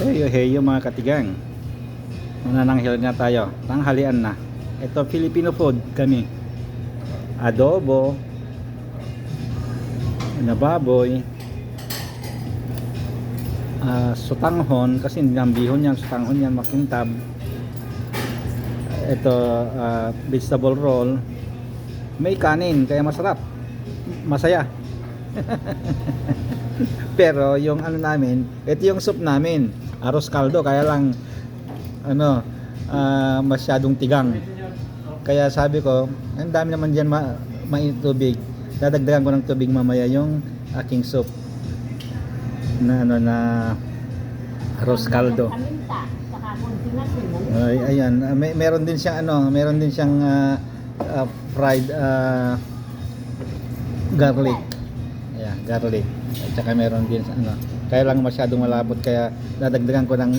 Heyo, heyo mga katigang. Manananghil nga tayo. Tanghalian na. Ito, Filipino food kami. Adobo. Na baboy. Ah, sutanghon. Kasi nambihon yan. Sutanghon yan. Makintab. Ito, ah, vegetable roll. May kanin. Kaya masarap. Masaya. Pero yung ano namin, ito yung soup namin, arroz caldo, kaya lang ano, ah, masyadong tigang. Kaya sabi ko, ang dami naman diyan ma mainit tubig. Dadagdagan ko ng tubig mamaya yung aking soup na ano na arroz caldo. Ay, ayan, Ah, may, meron din siyang ano, meron din siyang ah, ah, fried ah, garlic. Garlic. At saka meron din sa ano. Kaya lang masyadong malapot kaya dadagdagan ko ng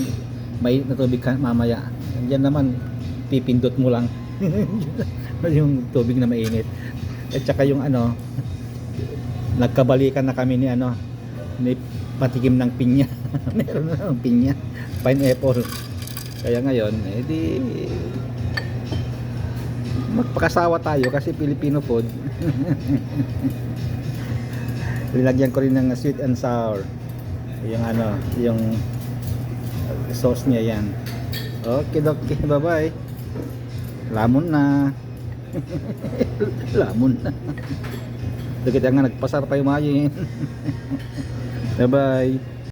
mainit na tubig mamaya. Diyan naman pipindot mo lang yung tubig na mainit. At saka yung ano nagkabalikan na kami ni ano ni patikim ng pinya. meron na ng pinya, pineapple. Kaya ngayon, eh di magpakasawa tayo kasi Filipino food. Nilagyan ko rin ng sweet and sour. Yung ano, yung sauce niya yan. Okay, okay, bye-bye. Lamon na. Lamon na. Dagit nga nagpasar pa yung mayin. bye-bye.